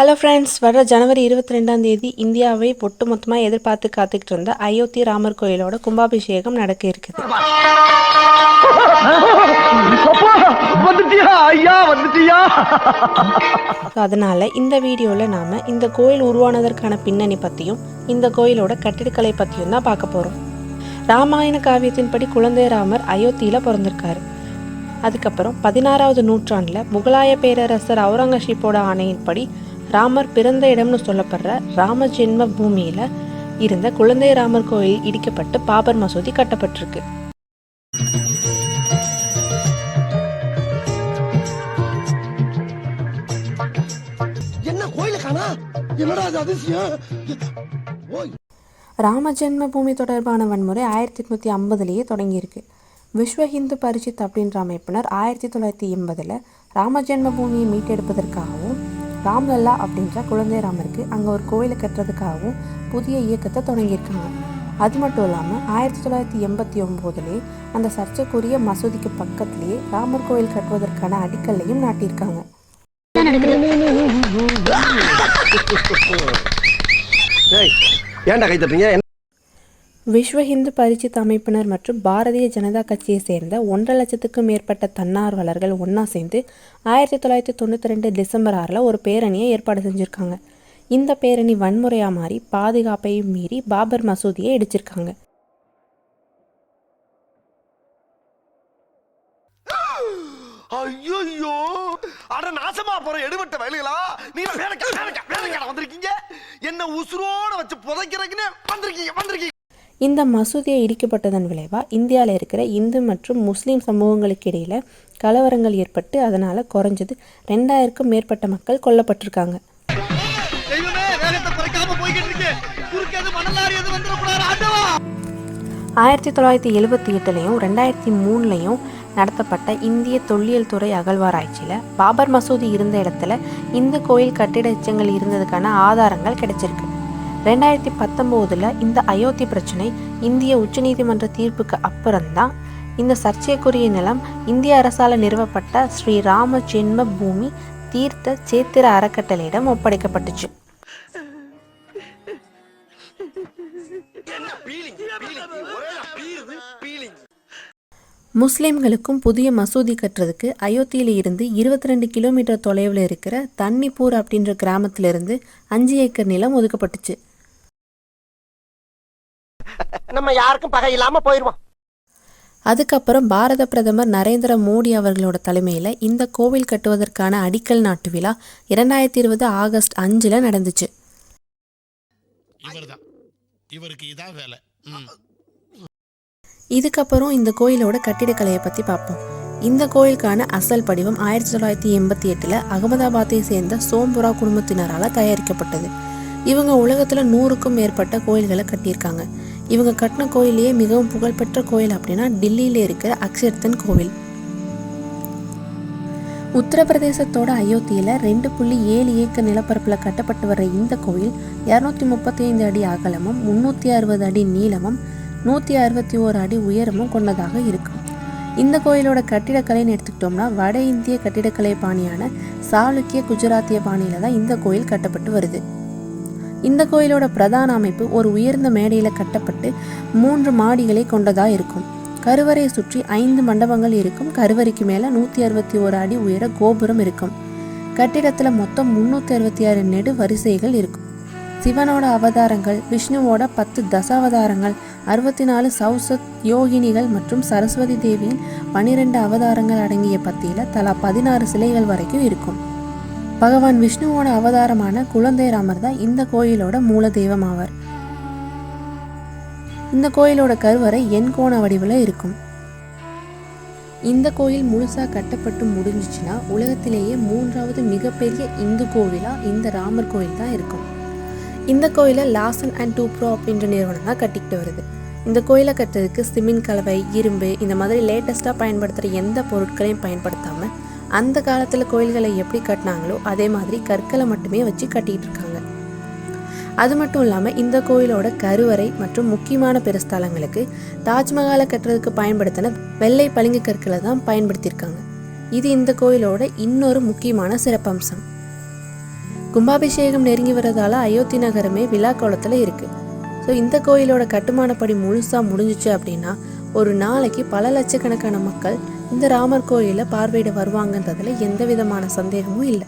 Hello friends வர ஜனவரி இருபத்தி ரெண்டாம் தேதி இந்தியாவை ஒட்டுமொத்தமாக எதிர்பார்த்து காத்துக்கிட்டு இருந்த அயோத்தி ராமர் கோயிலோட கும்பாபிஷேகம் நடக்க இருக்குது. அதனால இந்த வீடியோவில் நாம் இந்த கோயில் உருவானதற்கான பின்னணி பற்றியும் இந்த கோயிலோட கட்டிடக்கலை பற்றியும் தான் பார்க்க போகிறோம் ராமாயண காவியத்தின்படி குழந்தை ராமர் அயோத்தியில் பிறந்திருக்காரு. அதுக்கப்புறம் பதினாறாவது நூற்றாண்டில் முகலாய பேரரசர் அவுரங்கசீப்போட ஆணையின்படி ராமர் பிறந்த இடம்னு சொல்லப்படுற ராம ஜென்ம பூமியில் இருந்த குழந்தை ராமர் கோயில் இடிக்கப்பட்டு பாபர் மசூதி கட்டப்பட்டிருக்கு. ராம ஜென்ம பூமி தொடர்பான வன்முறை ஆயிரத்தி எட்நூற்றி ஐம்பதுலேயே தொடங்கியிருக்கு. விஸ்வ ஹிந்து பரிஷத் அப்படின்ற அமைப்பினர் ஆயிரத்தி தொள்ளாயிரத்தி எண்பதில் ராம ஜென்ம பூமியை மீட்டெடுப்பதற்காகவும் ராம்லல்லா அப்படின்ற குழந்தை ராமருக்கு அங்கே ஒரு கோயிலை கட்டுறதுக்காகவும் புதிய இயக்கத்தை தொடங்கியிருக்காங்க. அது மட்டும் இல்லாமல் ஆயிரத்தி தொள்ளாயிரத்தி எண்பத்தி ஒம்போதுலே அந்த சர்ச்சைக்குரிய மசூதிக்கு பக்கத்துலேயே ராமர் கோயில் கட்டுவதற்கான அடிக்கல்லையும் நாட்டியிருக்காங்க. ஏன்டா கை தட்டுறீங்க விஸ்வ ஹிந்து பரிசித் அமைப்பினர் மற்றும் பாரதிய ஜனதா கட்சியை சேர்ந்த ஒன்றரை லட்சத்துக்கும் மேற்பட்ட தன்னார்வலர்கள் ஒன்றா சேர்ந்து ஆயிரத்தி தொள்ளாயிரத்தி தொண்ணூற்றி ரெண்டு டிசம்பர் ஆறில் ஒரு பேரணியை ஏற்பாடு செஞ்சுருக்காங்க. இந்த பேரணி வன்முறையாக மாறி பாதுகாப்பையும் மீறி பாபர் மசூதியை இடிச்சிருக்காங்க. ஐயோ அட நாசமா போற எடுபட்ட வயலுகளா? நீங்க வேலைக்கா வேலைக்கா வேலைக்கா வந்திருக்கீங்க? என்ன உசுரோட வச்சு புதைக்கிறதுக்குன்னு வந்திருக்கீங்க வந்திருக்கீங்க. இந்த மசூதியை இடிக்கப்பட்டதன் விளைவாக இந்தியாவில் இருக்கிற இந்து மற்றும் முஸ்லீம் சமூகங்களுக்கு இடையில் கலவரங்கள் ஏற்பட்டு அதனால் குறைஞ்சது ரெண்டாயிரக்கும் மேற்பட்ட மக்கள் கொல்லப்பட்டிருக்காங்க. ஆயிரத்தி தொள்ளாயிரத்தி எழுபத்தி எட்டுலையும் ரெண்டாயிரத்தி மூணுலையும் நடத்தப்பட்ட இந்திய தொல்லியல் துறை அகழ்வாராய்ச்சியில் பாபர் மசூதி இருந்த இடத்துல இந்த கோயில் கட்டிட எச்சங்கள் இருந்ததுக்கான ஆதாரங்கள் கிடைச்சிருக்கு. ரெண்டாயிரத்தி பத்தொம்போதில் இந்த அயோத்தி பிரச்சனை இந்திய உச்சநீதிமன்ற தீர்ப்புக்கு அப்புறம்தான். இந்த சர்ச்சைக்குரிய நிலம் இந்திய அரசால் நிறுவப்பட்ட ஸ்ரீ ராம ஜென்ம பூமி தீர்த்த சேத்திர அறக்கட்டளையிடம் ஒப்படைக்கப்பட்டுச்சு. முஸ்லிம்களுக்கும் புதிய மசூதி கட்டுறதுக்கு அயோத்தியில இருந்து இருபத்தி ரெண்டு கிலோமீட்டர் தொலைவில் இருக்கிற தன்னிப்பூர் அப்படின்ற கிராமத்திலிருந்து அஞ்சு ஏக்கர் நிலம் ஒதுக்கப்பட்டுச்சு. நம்ம யாருக்கும் பகை இல்லாம போயிருவோம் அதுக்கப்புறம் பாரத பிரதமர் நரேந்திர மோடி அவர்களோட தலைமையில் இந்த கோவில் கட்டுவதற்கான அடிக்கல் நாட்டு விழா இரண்டாயிரத்தி இருபது ஆகஸ்ட் அஞ்சில் நடந்துச்சு. இவர்தான். இவருக்கு இதான் வேலை. ம். இதுக்கப்புறம் இந்த கோயிலோட கட்டிடக்கலையை பற்றி பார்ப்போம். இந்த கோயிலுக்கான அசல் படிவம் ஆயிரத்தி தொள்ளாயிரத்தி எண்பத்தி எட்டில் அகமதாபாத்தை சேர்ந்த சோம்புரா குடும்பத்தினரால் தயாரிக்கப்பட்டது. இவங்க உலகத்தில் நூறுக்கும் மேற்பட்ட கோயில்களை கட்டியிருக்காங்க. இவங்க கட்டின கோயிலேயே மிகவும் புகழ்பெற்ற கோயில் அப்படின்னா டில்லியில் இருக்கிற அக்ஷர்தன் கோவில். உத்தரப்பிரதேசத்தோட அயோத்தியில் ரெண்டு புள்ளி ஏழு ஏக்கர் நிலப்பரப்பில் கட்டப்பட்டு வர இந்த கோயில் இரநூத்தி முப்பத்தி ஐந்து அடி அகலமும் முந்நூற்றி அறுபது அடி நீளமும் நூற்றி அறுபத்தி ஓரு அடி உயரமும் கொண்டதாக இருக்கும். இந்த கோயிலோட கட்டிடக்கலைன்னு எடுத்துக்கிட்டோம்னா வட இந்திய கட்டிடக்கலை பாணியான சாளுக்கிய குஜராத்திய பாணியில் தான் இந்த கோயில் கட்டப்பட்டு வருது. இந்த கோயிலோட பிரதான அமைப்பு ஒரு உயர்ந்த மேடையில் கட்டப்பட்டு மூன்று மாடிகளை கொண்டதாக இருக்கும். கருவறையை சுற்றி ஐந்து மண்டபங்கள் இருக்கும். கருவறைக்கு மேலே நூற்றி அறுபத்தி ஓரு அடி உயர கோபுரம் இருக்கும். கட்டிடத்தில் மொத்தம் முந்நூற்றி அறுபத்தி ஆறு நெடு வரிசைகள் இருக்கும். சிவனோட அவதாரங்கள் விஷ்ணுவோட பத்து தசாவதாரங்கள் அறுபத்தி நாலு சௌசத் யோகினிகள் மற்றும் சரஸ்வதி தேவியின் பனிரெண்டு அவதாரங்கள் அடங்கிய பத்தியில் தலா பதினாறு சிலைகள் வரைக்கும் இருக்கும். பகவான் விஷ்ணுவோட அவதாரமான குழந்தை ராமர் தான் இந்த கோயிலோட மூல தெய்வம் ஆவார். இந்த கோயிலோட கருவறை எண்கோண வடிவில் இருக்கும். இந்த கோயில் முழுசா கட்டப்பட்டு முடிஞ்சிச்சுன்னா உலகத்திலேயே மூன்றாவது மிகப்பெரிய இந்து கோவிலா இந்த ராமர் கோயில் தான் இருக்கும். இந்த கோயிலை லாசன் அண்ட் டூப்ரோ அப்படின்ற நிறுவனம் தான் கட்டிக்கிட்டு வருது. இந்த கோயிலை கட்டுறதுக்கு சிமெண்ட் கலவை இரும்பு இந்த மாதிரி லேட்டஸ்ட்டாக பயன்படுத்துகிற எந்த பொருட்களையும் பயன்படுத்தாமல் அந்த காலத்தில் கோயில்களை எப்படி கட்டினாங்களோ அதே மாதிரி கற்களை மட்டுமே வச்சு கட்டிகிட்டு இருக்காங்க. அது மட்டும் இல்லாமல் இந்த கோயிலோட கருவறை மற்றும் முக்கியமான பெருஸ்தலங்களுக்கு தாஜ்மஹாலை கட்டுறதுக்கு பயன்படுத்தின வெள்ளை பளிங்கு கற்களை தான் பயன்படுத்தியிருக்காங்க. இது இந்த கோயிலோட இன்னொரு முக்கியமான சிறப்பம்சம். கும்பாபிஷேகம் நெருங்கி வரதால அயோத்தி நகரமே விழா கோலத்தில் இருக்குது ஸோ இந்த கோயிலோட கட்டுமானப்படி முழுசாக முடிஞ்சிச்சு அப்படின்னா ஒரு நாளைக்கு பல லட்சக்கணக்கான மக்கள் இந்த ராமர் கோயிலை பார்வையிட வருவாங்கன்றதில் எந்த விதமான சந்தேகமும் இல்லை.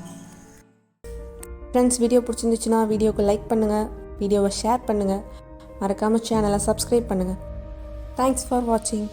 ஃப்ரெண்ட்ஸ் வீடியோ பிடிச்சிருந்துச்சுன்னா வீடியோக்கு லைக் பண்ணுங்கள் வீடியோவை ஷேர் பண்ணுங்கள் மறக்காமல் சேனலை சப்ஸ்கிரைப் பண்ணுங்கள் தேங்க்ஸ் ஃபார் வாட்சிங்